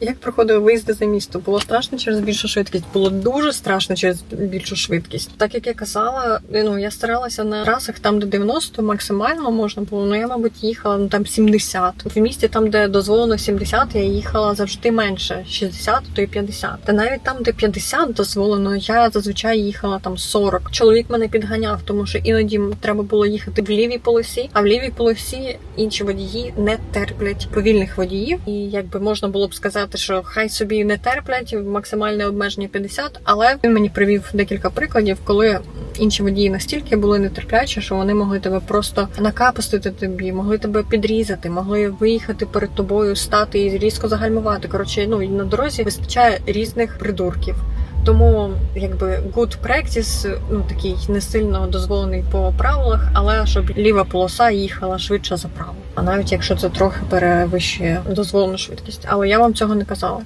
Як проходили виїзди за місто? Було страшно через більшу швидкість. Було дуже страшно через більшу швидкість. Так як я казала, ну я старалася на трасах там, де 90 максимально можна було. Ну я, мабуть, їхала ну там 70. В місті, там, де дозволено 70, я їхала завжди менше 60, то й 50. Та навіть там, де 50 дозволено, я зазвичай їхала там 40. Чоловік мене підганяв, тому що іноді треба було їхати в лівій полосі, а в лівій полосі інші водії не терплять повільних водіїв. І якби можна було б сказати, що хай собі не терплять максимальне обмеження 50, але він мені привів декілька прикладів, коли інші водії настільки були нетерплячі, що вони могли тебе просто накапустити тобі, могли тебе підрізати, могли виїхати перед тобою, стати і різко загальмувати. Коротше, ну на дорозі вистачає різних придурків. Тому якби good practice, ну такий не сильно дозволений по правилах, але щоб ліва полоса їхала швидше за праву. А навіть якщо це трохи перевищує дозволену швидкість. Але я вам цього не казала.